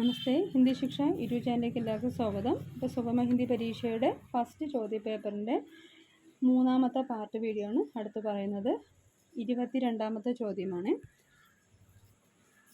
നമസ്തേ. Hindi Shiksha YouTube ചാനലിലേക്ക് എല്ലാവർക്കും സ്വാഗതം. ഇപ്പോൾ സുഗമ ഹിന്ദി പരീക്ഷയുടെ ഫസ്റ്റ് ചോദ്യ പേപ്പറിന്റെ മൂന്നാമത്തെ പാർട്ട് വീഡിയോ ആണ് അടുത്ത് പറയുന്നത്. ഇരുപത്തി രണ്ടാമത്തെ ചോദ്യമാണ്.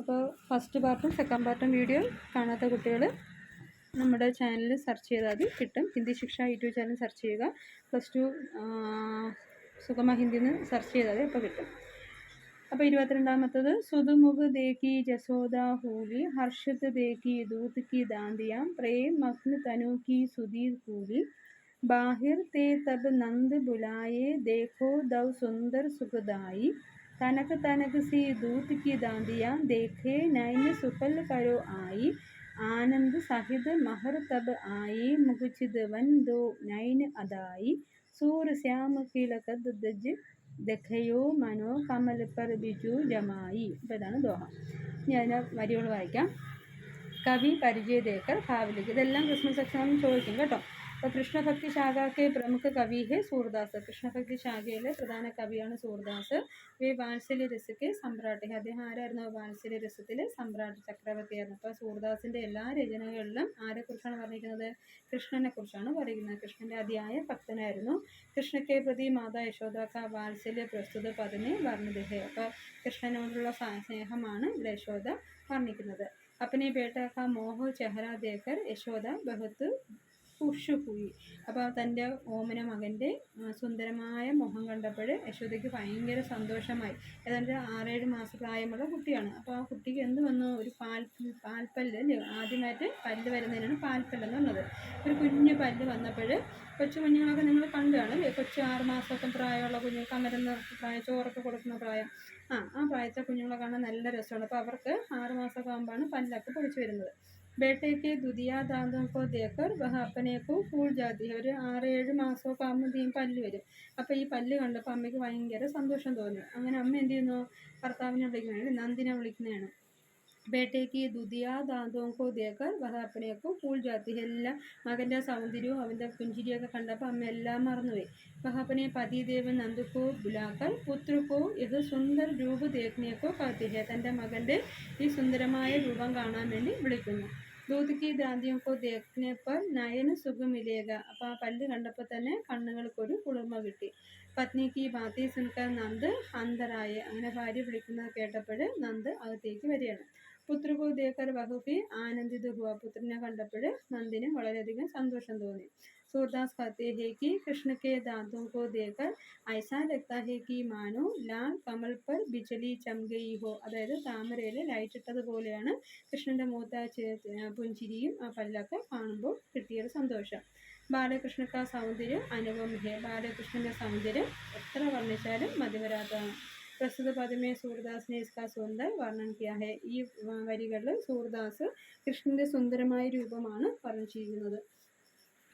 അപ്പോൾ ഫസ്റ്റ് പാർട്ടും സെക്കൻഡ് പാർട്ടും വീഡിയോ കാണാത്ത കുട്ടികൾ നമ്മുടെ ചാനൽ സെർച്ച് ചെയ്താൽ മതി. കിട്ടും. Hindi Shiksha YouTube channel search ചെയ്യുക. പ്ലസ് ടു സുഗമ ഹിന്ദിന്ന് സെർച്ച് ചെയ്താൽ അപ്പോൾ കിട്ടും. അപ്പോൾ ഇരുപത്തിരണ്ടാമത്തത്. സുതുമുഖ് ദേഖി ജസോദ ഹൂലി ഹർഷത്ത് ദേഖി ദൂത് കി ദാന്തിയാം പ്രേം മഗ്ന തനു കി സുധീർ ഹൂലി ബാഹിർ തേ തബ് നന്ദ് ബുലായേ ദേഖോ ദൗ സുന്ദർ സുഖദായി തനക്ക് തനക്ക് സി ദൂത് കി ദാന്തിയാം ദേഖേ നൈന് സുഫൽ കരോ ആയി ആനന്ദ് സഹിത് മഹർ തബ് ആയി മുഖിച്ചിത് വൻ ദോ നൈന് അതായി സൂർ ശ്യാമ കിലകദ് ദജ് ദഖയോ മനോ കമൽ പർ ബിജു ജമായി. അപ്പോൾ ഇതാണ് ദോഹ. ഇനി അതിന്റെ വരികൾ വായിക്കാം. കവി പരിചയ ദേക്കർ ഭാവലിക്ക്. ഇതെല്ലാം ക്രിസ്മസ് എക്സാമിന് ചോദിക്കും കേട്ടോ. അപ്പോൾ കൃഷ്ണഭക്തി ശാഖാക്കെ പ്രമുഖ കവി ഹെ സൂർദാസ് കൃഷ്ണഭക്തി ശാഖയിലെ പ്രധാന കവിയാണ് സൂർദാസ് വേ വാത്സല്യ രസക്ക് സമ്രാട്ട് അദ്ദേഹം ആരായിരുന്നു വാത്സല്യ രസത്തിലെ സമ്രാട്ട് ചക്രവർത്തിയായിരുന്നു അപ്പോൾ സൂർദാസിൻ്റെ എല്ലാ രചനകളിലും ആരെക്കുറിച്ചാണ് പറഞ്ഞിരിക്കുന്നത് കൃഷ്ണനെ കുറിച്ചാണ് പറയുന്നത് കൃഷ്ണൻ്റെ അതിയായ ഭക്തനായിരുന്നു കൃഷ്ണക്കെ പ്രതി മാതാ യശോദാക്ക വാത്സല്യ പ്രസ്തുത പദനെ വർണ്ണിതഹ അപ്പോൾ കൃഷ്ണനോടുള്ള സ്നേഹമാണ് ഇവിടെ യശോദ വർണ്ണിക്കുന്നത് अपने बेटा का मोह चेहरा देखकर യശോദ ബഹുത്ത് ഖുഷ് ഹുയി അപ്പോൾ തന്റെ ഓമന മകന്റെ സുന്ദരമായ മുഖം കണ്ടപ്പോൾ യശോദയ്ക്ക് ഭയങ്കര സന്തോഷമായി. ഏതാണ്ട് ആറേഴ് മാസ പ്രായമുള്ള കുട്ടിയാണ്. അപ്പോൾ ആ കുട്ടിക്ക് എന്ത് വന്നു? ഒരു പാൽ പാൽപ്പല്ല് ആദ്യമായിട്ട് പല്ല് വരുന്നതിനാണ് പാൽപ്പല്ലെന്ന് പറഞ്ഞത്. ഒരു കുഞ്ഞു പല്ല് വന്നപ്പോൾ കൊച്ചു കുഞ്ഞുങ്ങളൊക്കെ നിങ്ങൾ കണ്ടു അല്ലേ? കൊച്ചു ആറ് മാസമൊക്കെ പ്രായമുള്ള കുഞ്ഞു അമരുന്ന പ്രായം? ചോറൊക്കെ കൊടുക്കുന്ന പ്രായം. ആ ആ പ്രായത്തെ കുഞ്ഞുങ്ങളെ കാണാൻ നല്ല രസമാണ്. അപ്പോൾ അവർക്ക് ആറ് മാസമൊക്കെ ആകുമ്പോഴാണ് പല്ലൊക്കെ പൊടിച്ചു വരുന്നത്. ബേട്ടയ്ക്ക് ദുതിയാ ദാന്തോക്കോ ദേക്കർ വഹ അപ്പനേക്കോ ഫൂൾ ജാതി ഒരു ആറ് ഏഴ് മാസമൊക്കെ ആകുമ്പോഴത്തേക്കും പല്ല് വരും അപ്പോൾ ഈ പല്ല് കണ്ടപ്പോൾ അമ്മയ്ക്ക് ഭയങ്കര സന്തോഷം തോന്നി അങ്ങനെ അമ്മ എന്ത് ചെയ്യുന്നു ഭർത്താവിനെ വിളിക്കുന്നതാണ് നന്ദിനെ വിളിക്കുന്നതാണ് ബേട്ടയ്ക്ക് ദുതിയാ ദാന്തോക്കോ ദേക്കർ വഹ അപ്പനേക്കോ ഫൂൾ ജാതി എല്ലാം മകന്റെ സൗന്ദര്യവും അവന്റെ പുഞ്ചിരിയൊക്കെ കണ്ടപ്പോൾ അമ്മ എല്ലാം മറന്നുപോയി വഹാപ്പനെ പതിദേവൻ നന്ദുക്കോ ബുലാക്കർ പുത്രക്കോ ഇത് സുന്ദർ രൂപ ദേഖ്നേക്കോ കാത്തിഹെ തന്റെ മകന്റെ ഈ സുന്ദരമായ രൂപം കാണാൻ വേണ്ടി വിളിക്കുന്നു ദൂതിക്ക് ദാന്തിയൊക്കെ ദേഖ്നെ പർ നയന സുഖമില്ലേക. അപ്പോൾ ആ പല്ല് കണ്ടപ്പോൾ തന്നെ കണ്ണുകൾക്കൊരു കുളിർമ കിട്ടി. പത്നിക്ക് ബാത്തി സുൻകർ നന്ദ് അന്തരായ. അങ്ങനെ ഭാര്യ വിളിക്കുന്നത് കേട്ടപ്പോൾ നന്ദ് അകത്തേക്ക് വരികയാണ്. പുത്രകോ ദേക്കർ ബഹുഫി ആനന്ദിത ഹുവ പുത്രനെ കണ്ടപ്പോൾ നന്ദിന് വളരെയധികം സന്തോഷം തോന്നി सूरदास कहते हैं कि कृष्ण के दांतों को देखकर ऐसा लगता है कि മാനോ ലാൽ കമൽ പർ ബിജലി ചം ഗയി ഹോ അതായത് താമരയിൽ ലൈറ്റ് ഇട്ടതുപോലെയാണ് കൃഷ്ണൻ്റെ മൂത്ത പുഞ്ചിരിയും ആ പല്ലൊക്കെ കാണുമ്പോൾ കിട്ടിയൊരു സന്തോഷം ബാലകൃഷ്ണക്ക സൗന്ദര്യം അനുപം ഹേ ബാലകൃഷ്ണൻ്റെ സൗന്ദര്യം എത്ര വർണ്ണിച്ചാലും മതിവരാത്തതാണ് പ്രസ്തുത പദമേ സൂർദാസിനെ ഇസ്കാ സുന്ദർ വർണ്ണൻ കിയാ ഹെ ഈ വരികളിൽ സൂർദാസ് കൃഷ്ണൻ്റെ സുന്ദരമായ രൂപമാണ് പറഞ്ഞിരിക്കുന്നത്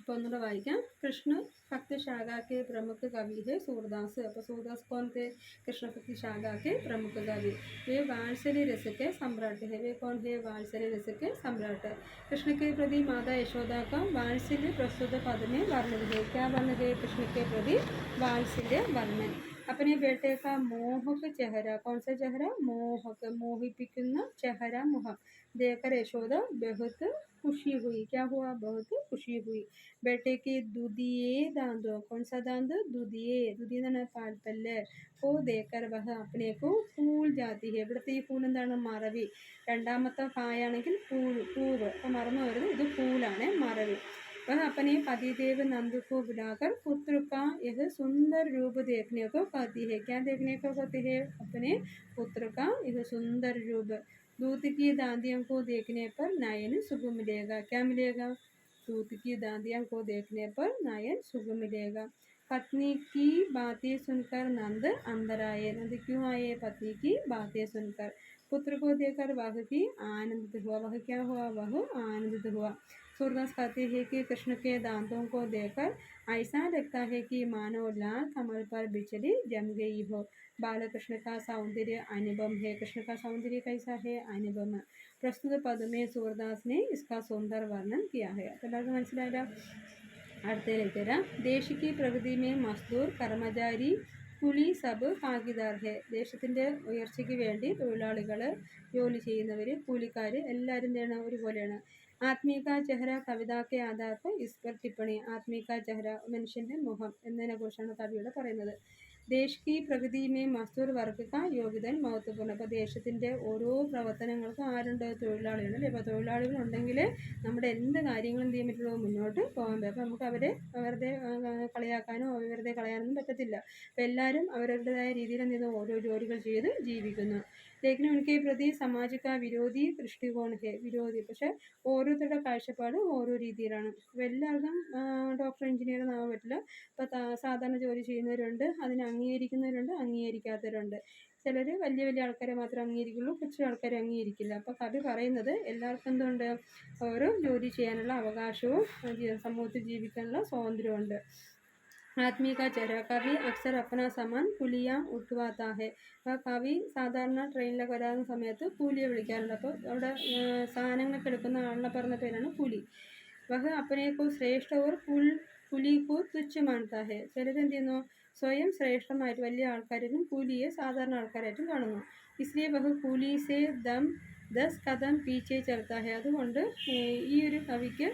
അപ്പോൾ ഒന്നുകൂടെ വായിക്കാം കൃഷ്ണ ഭക്തി शाखा के प्रमुख कवि है सूरदास അപ്പോൾ सूरदास कौन थे कृष्ण भक्ति शाखा के प्रमुख कवि वे वात्सल्य रस के सम्राट है वे कौन है वात्सल्य रस के सम्राट कृष्ण के प्रति माता यशोदा का वात्सल्य प्रस्तुत पद में वर्णन है क्या वर्णन है कृष्ण के प्रति वात्सल्य वर्णन अपने बेटे का मोहक चेहरा कौन सा चेहरा मोहक മോഹിപ്പിക്കുന്ന ചെഹര മുഖം देखकर यशोदा बहुत खुशी हुई क्या हुआ बहुत खुशी हुई बेटे के दुधिये दांत कौन सा दांत दुधिये दुधി എന്ന് പറഞ്ഞാൽ പാൽപ്പല്ല് ഓ ദേക്കർ വഹ അപ്പനേക്കോ ഫൂൾ ജാതി ഇവിടുത്തെ ഈ ഫൂൾ എന്താണ് മറവി രണ്ടാമത്തെ കായാണെങ്കിൽ പൂൾ പൂവ് അപ്പം മറന്നു വരുന്നത് ഇത് പൂലാണ് മറവി वह अपने पतिदेव नंद को बुलाकर, पुत्र का यह सुंदर रूप देखने को कहती है। क्या देखने को कहती है? अपने पुत्र का यह सुंदर रूप। दूध की दांदियों को देखने पर नायन सुख मिलेगा। क्या मिलेगा? दूध की दांदियों को देखने पर नायन सुख मिलेगा। पत्नी की बातें सुनकर नंद अंदर आए। नंद क्यों आए? पत्नी की बातें सुनकर। पुत्र को देखकर वह भी आनंदित हुआ। वह क्या हुआ? वह आनंदित हुआ। सूरदास कहते हैं कि कृष्ण के दांतों को देखकर ऐसा लगता है कि मानो लाल कमल पर बिचली जम गई हो बालकृष्ण का सौंदर्य अनुपम है कृष्ण का सौंदर्य कैसा है अनुपम प्रस्तुत पद में सूरदास ने इसका सुंदर वर्णन किया है तो എല്ലാവർക്കും മനസ്സിലായില്ല അടുത്തതിലേക്ക് തരാം ദേശിക്ക് പ്രകൃതി മേ മസ്ദൂർ കർമ്മചാരി കുലി സബ് ഭാഗിദാർ ഹെ ദേശത്തിന്റെ ഉയർച്ചയ്ക്ക് വേണ്ടി തൊഴിലാളികൾ ജോലി ചെയ്യുന്നവർ കൂലിക്കാർ എല്ലാവരും തന്നെ ഒരുപോലെയാണ്. ആത്മീക ചെഹ്ര കവിതാക്കെ ആധാർക്ക് ഇസ്പർ ടിപ്പണി ആത്മീക ചെഹ്ര മനുഷ്യന്റെ മുഖം എന്നതിനെക്കുറിച്ചാണ് കവിയുടെ പറയുന്നത്. ദേശ് കി പ്രഗതി മസ്തൂർ മസ്ദൂർ വർഗ് കാ യോഗ്യതൻ മഹത്വപൂർണ. അപ്പോൾ ദേശത്തിന്റെ ഓരോ പ്രവർത്തനങ്ങൾക്കും ആരുണ്ട് തൊഴിലാളികൾ അല്ലേ? അപ്പോൾ തൊഴിലാളികൾ ഉണ്ടെങ്കിൽ നമ്മുടെ എന്ത് കാര്യങ്ങളും എന്ത് ചെയ്യാൻ പറ്റുള്ളൂ? മുന്നോട്ട് പോകാൻ പറ്റും. അപ്പോൾ നമുക്ക് അവരെ വെറുതെ കളിയാക്കാനോ വെറുതെ കളയാനൊന്നും പറ്റത്തില്ല. അപ്പോൾ എല്ലാവരും അവരവരുടേതായ രീതിയിൽ എന്ത് ചെയ്യുന്നു ഓരോ ജോലികൾ ചെയ്ത് ജീവിക്കുന്നു. ലേഖനം എനിക്ക് പ്രതി സാമാജിക വിരോധി ദൃഷ്ടികോണ വിരോധി. പക്ഷെ ഓരോരുത്തരുടെ കാഴ്ചപ്പാട് ഓരോ രീതിയിലാണ്. എല്ലാവർക്കും ഡോക്ടർ എഞ്ചിനീയർ ആവാൻ പറ്റില്ല. ഇപ്പോൾ സാധാരണ ജോലി ചെയ്യുന്നവരുണ്ട്. അതിനെ അംഗീകരിക്കുന്നവരുണ്ട് അംഗീകരിക്കാത്തവരുണ്ട്. ചിലർ വലിയ വലിയ ആൾക്കാരെ മാത്രം അംഗീകരിക്കുള്ളൂ കൊച്ചു ആൾക്കാരെ അംഗീകരിക്കില്ല. അപ്പോൾ കവി പറയുന്നത് എല്ലാവർക്കും എന്തുണ്ട്? ഓരോ ജോലി ചെയ്യാനുള്ള അവകാശവും സമൂഹത്തിൽ ജീവിക്കാനുള്ള സ്വാതന്ത്ര്യമുണ്ട് ആദ്മി का चेहरा कवि अक्सर अपना सामान पुलिया उठवाता है അപ്പോൾ കവി സാധാരണ ട്രെയിനിലൊക്കെ വരാവുന്ന സമയത്ത് കൂലിയെ വിളിക്കാറുണ്ട് അപ്പോൾ അവിടെ ആ, സാധനങ്ങളൊക്കെ എടുക്കുന്ന ആളിനെ പറഞ്ഞ പേരാണ് പുലി വഹ അപ്പനേക്കോ ശ്രേഷ്ഠ ഓർ പുൽ പുലിക്കോ തുച്ഛ മാനത്താ ഹെ ചിലർ എന്ത് ചെയ്യുന്നു സ്വയം ശ്രേഷ്ഠമായിട്ട് വലിയ ആൾക്കാരും കൂലിയെ സാധാരണ ആൾക്കാരായിട്ടും കാണുന്നു ഇസ്ലിയെ വഹ കൂലി സേ ദം ദസ് കഥം പീച്ചെ ചെലുത്താ ഹെ അതുകൊണ്ട് ഏ, ഈ ഒരു കവിക്ക്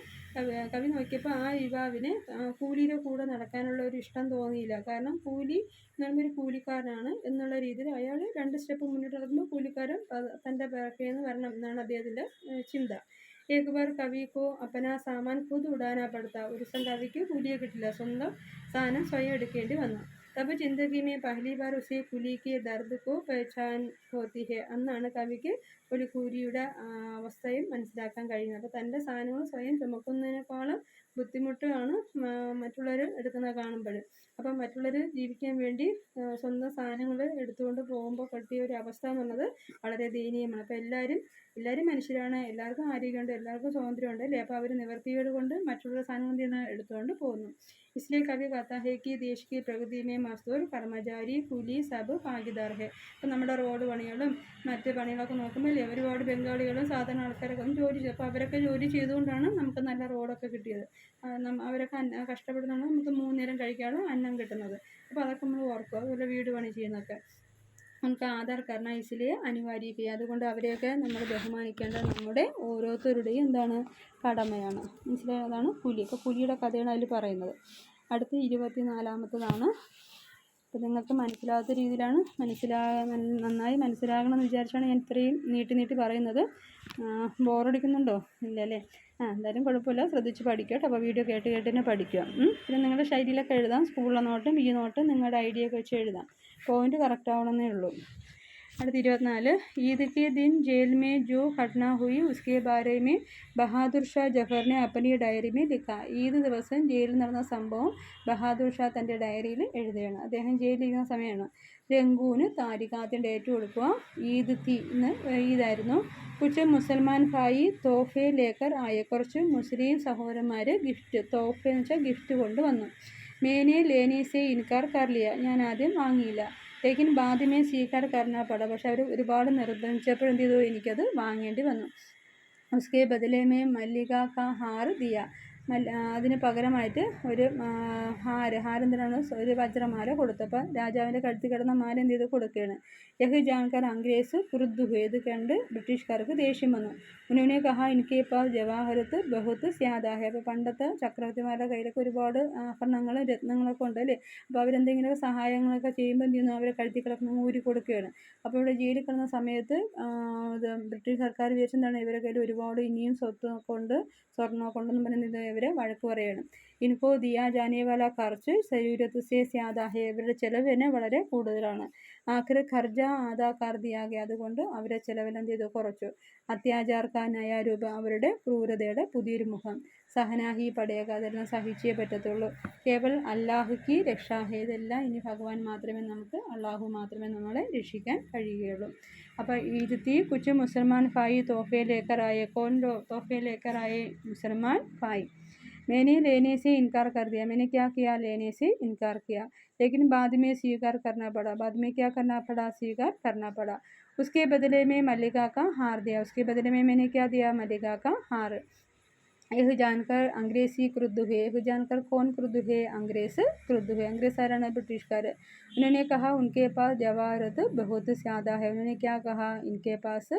കവി നോക്കിയപ്പോൾ ആ യുവാവിന് കൂലിയുടെ കൂടെ നടക്കാനുള്ള ഒരു ഇഷ്ടം തോന്നിയില്ല. കാരണം കൂലി നല്ലൊരു കൂലിക്കാരനാണ് എന്നുള്ള രീതിയിൽ അയാൾ രണ്ട് സ്റ്റെപ്പ് മുന്നോട്ട് നടക്കുമ്പോൾ കൂലിക്കാരൻ തന്റെ പിറകെ നിന്ന് വരണം എന്നാണ് അദ്ദേഹത്തിന്റെ ചിന്ത. ഏകുബാർ കവിക്കോ അപ്പന സാമാൻ ഖുദ് ഉടാനാ പടുത്ത ഒരു ദിവസം കവിക്ക് കൂലിയെ കിട്ടില്ല. സ്വന്തം സാധനം സ്വയം എടുക്കേണ്ടി വന്നു. तब जिंदगी में पहली बार उसे പുലി കെ ദർദ് കോ പേച്ചാൻ ഹോത്തി ഹെ എന്നാണ് കവിക്ക് ഒരു കൂരിയുടെ അവസ്ഥയും മനസ്സിലാക്കാൻ കഴിയുന്നത്. അപ്പോൾ തന്റെ സാധനങ്ങൾ സ്വയം ചുമക്കുന്നതിനേക്കാളും ബുദ്ധിമുട്ടാണ് മറ്റുള്ളവർ എടുക്കുന്നത് കാണുമ്പോൾ അപ്പം മറ്റുള്ളവർ ജീവിക്കാൻ വേണ്ടി ആ, സ്വന്തം സാധനങ്ങൾ എടുത്തുകൊണ്ട് പോകുമ്പോൾ കിട്ടിയ ഒരു അവസ്ഥ എന്നുള്ളത് വളരെ ദയനീയമാണ് അപ്പോൾ എല്ലാവരും എല്ലാവരും മനുഷ്യരാണ് എല്ലാവർക്കും ആരോഗ്യമുണ്ട് എല്ലാവർക്കും സ്വാതന്ത്ര്യമുണ്ട് അല്ലേ അപ്പോൾ അവർ നിവർത്തിയോട് കൊണ്ട് മറ്റുള്ള സാധനങ്ങൾ എന്ത് ചെയ്യുന്ന എടുത്തുകൊണ്ട് പോകുന്നു इसलिए कवि कहता है कि देश की प्रगति में मजदूर कर्मचारी കൂലി സബ് ഭാഗിദാർ ഹെ ഇപ്പം നമ്മുടെ റോഡ് പണികളും മറ്റ് പണികളൊക്കെ നോക്കുമ്പോൾ ഇല്ലേ ഒരുപാട് ബംഗാളികളും സാധാരണ ആൾക്കാരൊക്കെ ഒന്ന് ജോലി ചെയ്യും അപ്പോൾ അവരൊക്കെ ജോലി ചെയ്തുകൊണ്ടാണ് നമുക്ക് നല്ല റോഡൊക്കെ കിട്ടിയത് ആ, നമ്മ- അവരൊക്കെ അന്ന കഷ്ടപ്പെടുന്നതാണ് നമുക്ക് മൂന്ന് നേരം കഴിക്കാനുള്ള അന്നം കിട്ടുന്നത്. അപ്പോൾ അതൊക്കെ നമ്മൾ ഓർക്കുക അതുപോലെ വീട് പണി ചെയ്യുന്നതൊക്കെ. നമുക്ക് ആധാർ കർണ ഇതിലെ അനിവാര്യക്കുക അതുകൊണ്ട് അവരെയൊക്കെ നമ്മൾ ബഹുമാനിക്കേണ്ട നമ്മുടെ ഓരോരുത്തരുടെയും എന്താണ് കടമയാണ്. മനസ്സിലായോ? അതാണ് പുലി. അപ്പോൾ പുലിയുടെ കഥയാണ് അതിൽ പറയുന്നത്. അടുത്ത ഇരുപത്തിനാലാമത്തതാണ് അപ്പോൾ നിങ്ങൾക്ക് മനസ്സിലാകാത്ത രീതിയിലാണ് മനസ്സിലാ നന്നായി നന്നായി മനസ്സിലാകണമെന്ന് വിചാരിച്ചാണ് ഞാൻ ഇത്രയും നീട്ടി നീട്ടി പറയുന്നത്. ബോറടിക്കുന്നുണ്ടോ? ഇല്ല അല്ലേ ആ എന്തായാലും കുഴപ്പമില്ല. ശ്രദ്ധിച്ച് പഠിക്കുക അപ്പോൾ വീഡിയോ കേട്ട് കേട്ട് തന്നെ പഠിക്കുക. പിന്നെ നിങ്ങളുടെ ശൈലിയിലൊക്കെ എഴുതാം. സ്കൂളിലെ നോട്ടും ഈ നോട്ടും നിങ്ങളുടെ ഐഡിയ ഒക്കെ വെച്ച് എഴുതാം. പോയിന്റ് കറക്റ്റ് ആവണമെന്നേ ഉള്ളൂ. അടുത്ത ഇരുപത്തിനാല് ईद के दिन जेल में जो घटना हुई उसके बारे में ബഹാദുർ ഷാ ജഫർ ने अपनी डायरी में लिखा ഈദ് ദിവസം ജയിലിൽ നടന്ന സംഭവം ബഹാദുർ ഷാ തൻ്റെ ഡയറിയിൽ എഴുതുകയാണ് അദ്ദേഹം ജയിലിലിരിക്കുന്ന സമയമാണ് രംഗൂന് താരിഖ് ആദ്യം ഡേറ്റ് കൊടുക്കുക ഈദ് തി എന്ന് ഈദായിരുന്നു കുച്ച് മുസൽമാൻ ഭായി തോഫെ ലേക്കർ ആയ കുറച്ച് മുസ്ലിം സഹോദരന്മാർ ഗിഫ്റ്റ് തോഫ എന്ന് വെച്ചാൽ ഗിഫ്റ്റ് കൊണ്ടുവന്നു മേനെ ലേനെ സെ ഇൻകാർ കർലിയ ഞാൻ ആദ്യം വാങ്ങിയില്ല ലേക്കിൻ ആദ്യമേ സ്വീകാർ കർണ പട. പക്ഷെ അവർ ഒരുപാട് നിർബന്ധിച്ചപ്പോൾ എന്ത് ചെയ്തു? എനിക്കത് വാങ്ങേണ്ടി വന്നു. ഉസ്കെ ബദലേമേ മല്ലിക കാ ഹാർ ദിയ. അതിന് പകരമായിട്ട് ഒരു ഹാര് ഹാരെന്തിനാണ്? ഒരു വജ്രമാല കൊടുത്തപ്പോൾ രാജാവിന്റെ കഴുത്തിൽ കിടന്ന മാല എന്ത് ചെയ്ത് കൊടുക്കുകയാണ്. യഹ് ജാൻകാർ അംഗ്രേസ് കുറുദ്ദുഹു ഇത് കണ്ട് ബ്രിട്ടീഷുകാർക്ക് ദേഷ്യം വന്നു. ഉനുവിനെ കഹ ഇപ്പോൾ ജവാഹരത്ത് ബഹുത്ത് സ്യാദാഹെ. അപ്പോൾ പണ്ടത്തെ ചക്രവർത്തിമാരുടെ കയ്യിലൊക്കെ ഒരുപാട് ആഭരണങ്ങളും രത്നങ്ങളൊക്കെ ഉണ്ട് അല്ലേ? അപ്പോൾ അവരെന്തെങ്കിലുമൊക്കെ സഹായങ്ങളൊക്കെ ചെയ്യുമ്പോൾ എന്ത് ചെയ്യുന്നു? അവരെ കഴുത്തിൽ കിടക്കുന്ന ഊരി കൊടുക്കുകയാണ്. അപ്പോൾ ഇവിടെ ജയിലിൽ കിടന്ന സമയത്ത് ഇത് ബ്രിട്ടീഷ് സർക്കാർ വിചാരിച്ചെന്താണ്? ഇവരെ കയ്യിൽ ഒരുപാട് ഇനിയും സ്വത്ത് കൊണ്ട് സ്വർണമൊക്കെ ഉണ്ടെന്ന് പറഞ്ഞ് ഇവരെ വഴക്ക് പറയണം. ഇൻകോ ദിയ ജാനിയവാല ഖർച്ച് ശരീരത്ത് സേ സ്യാദാഹെ ഇവരുടെ ചിലവ് തന്നെ വളരെ കൂടുതലാണ്. ആഖിർ ഖർജ ആദാ കാർ ദിയാകെ അതുകൊണ്ട് അവരെ ചിലവെല്ലാം ചെയ്തു കുറച്ചു. അത്യാചാർക്ക നയാരൂപ അവരുടെ ക്രൂരതയുടെ പുതിയൊരു മുഖം. സഹനാഹി പടയക അതെല്ലാം സഹിച്ചേ പറ്റത്തുള്ളൂ. കേവൽ അല്ലാഹുക്ക് രക്ഷാഹേ ഇതെല്ലാം ഇനി ഭഗവാൻ മാത്രമേ നമുക്ക് അള്ളാഹു മാത്രമേ നമ്മളെ രക്ഷിക്കാൻ കഴിയുകയുള്ളൂ. അപ്പോൾ ഇരുത്തി കുച്ച് മുസൽമാൻ ഫായി തോഫയിലേക്കറായ കോൻ തോഫയിലേക്കറായ തോഫെ ലേക്കറായ മുസൽമാൻ ഭാई मैंने लेने से इनकार कर दिया, मैंने क्या किया लेने से इनकार किया। लेकिन बाद में स्वीकार करना पड़ा, बाद में क्या करना पड़ा? स्वीकार करना पड़ा। उसके बदले में मल्लिका का हार दिया, उसके बदले में मैंने क्या दिया? मल्लिका का हार। यह जानकर अंग्रेज़ क्रुद्ध हुए, यह जानकर कौन क्रुद्ध हुए? अंग्रेज़ क्रुद्ध हुए। अंग्रेज़ साराना ब्रिटिशकार। उन्होंने कहा, उनके पास जवाहरत बहुत ज़्यादा है। उन्होंने क्या कहा? इनके पास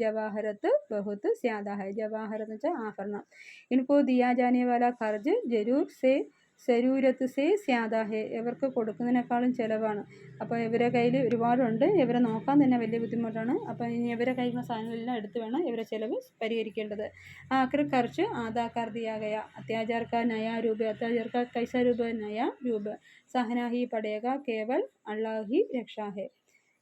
ജവാഹരത്ത് ബഹുത്ത് സ്യാദാഹ. ജവാഹരം എന്ന് വെച്ചാൽ ആഭരണം. ഇനിപ്പോ ദിയാജാനിയ വാല ഖർജ് ജരൂർ സേ സരൂരത്ത് സേ സ്യാദാഹെ. ഇവർക്ക് കൊടുക്കുന്നതിനേക്കാളും ചിലവാണ്. അപ്പോൾ ഇവരെ കയ്യിൽ ഒരുപാടുണ്ട്. ഇവരെ നോക്കാൻ തന്നെ വലിയ ബുദ്ധിമുട്ടാണ്. അപ്പോൾ ഇനി ഇവരെ കയ്യിൽ നിന്ന് സാധനങ്ങളെല്ലാം എടുത്ത് വേണം ഇവരെ ചിലവ് പരിഹരിക്കേണ്ടത്. ആക്രി ഖർച്ച് ആധാകാർ ദിയാകയ അത്യാചാർക്ക നയ രൂപ അത്യാചാർക്ക കൈസ രൂപ നയ രൂപ സഹനാഹി പടയക കേവൽ അള്ളാഹി രക്ഷാഹെ.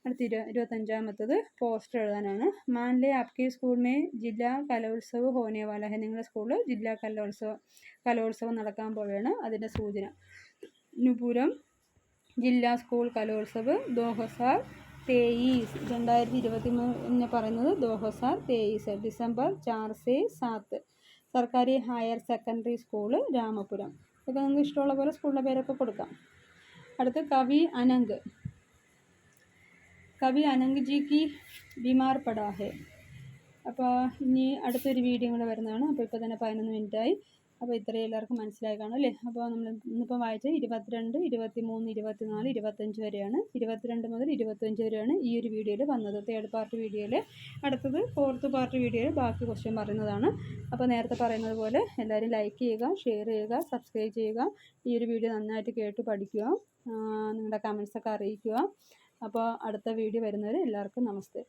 അടുത്ത ഇരു ഇരുപത്തഞ്ചാമത്തത് പോസ്റ്റർ എഴുതാനാണ്. മാൻലെ ആപ്കി സ്കൂൾ മേ ജില്ലാ കലോത്സവ് ഹോനേവാല നിങ്ങളുടെ സ്കൂളിൽ ജില്ലാ കലോത്സവ കലോത്സവം നടക്കാൻ പോവുകയാണ് അതിന്റെ സൂചന. നുപുരം ജില്ലാ സ്കൂൾ കലോത്സവ് ദോഹസാർ തേയീസ് രണ്ടായിരത്തി ഇരുപത്തി മൂന്ന് പറയുന്നത് ദോഹസാർ തേയീസ് ഡിസംബർ ചാർസെ സാത്ത്. സർക്കാർ ഹയർ സെക്കൻഡറി സ്കൂൾ രാമപുരം. ഇതൊക്കെ നിങ്ങൾക്ക് ഇഷ്ടമുള്ള പോലെ സ്കൂളിന്റെ പേരൊക്കെ കൊടുക്കാം. അടുത്ത് കവി അനങ്ക്. കവി അനങ്ക് ജി കി ബിമാർ പടാ ഹെ അപ്പോൾ ഇനി അടുത്തൊരു വീഡിയോ കൂടെ വരുന്നതാണ്. അപ്പോൾ ഇപ്പോൾ തന്നെ പതിനൊന്ന് മിനിറ്റായി. അപ്പോൾ ഇത്രയും എല്ലാവർക്കും മനസ്സിലായി കാണും അല്ലേ? അപ്പോൾ നമ്മൾ ഇന്നിപ്പോൾ വായിച്ച ഇരുപത്തിരണ്ട് ഇരുപത്തി മൂന്ന് ഇരുപത്തിനാല് ഇരുപത്തഞ്ച് വരെയാണ്. ഇരുപത്തിരണ്ട് മുതൽ ഇരുപത്തഞ്ച് വരെയാണ് ഈ ഒരു വീഡിയോയിൽ വന്നത്. തേർഡ് പാർട്ട് വീഡിയോയിൽ. അടുത്തത് ഫോർത്ത് പാർട്ട് വീഡിയോയിൽ ബാക്കി ക്വസ്റ്റ്യൻ പറയുന്നതാണ്. അപ്പോൾ നേരത്തെ പറയുന്നത് പോലെ എല്ലാവരും ലൈക്ക് ചെയ്യുക ഷെയർ ചെയ്യുക സബ്സ്ക്രൈബ് ചെയ്യുക. ഈ ഒരു വീഡിയോ നന്നായിട്ട് കേട്ട് പഠിക്കുക. നിങ്ങളുടെ കമൻസൊക്കെ അറിയിക്കുക. അപ്പോൾ അടുത്ത വീഡിയോ വരുന്നവരെ എല്ലാവർക്കും നമസ്തേ.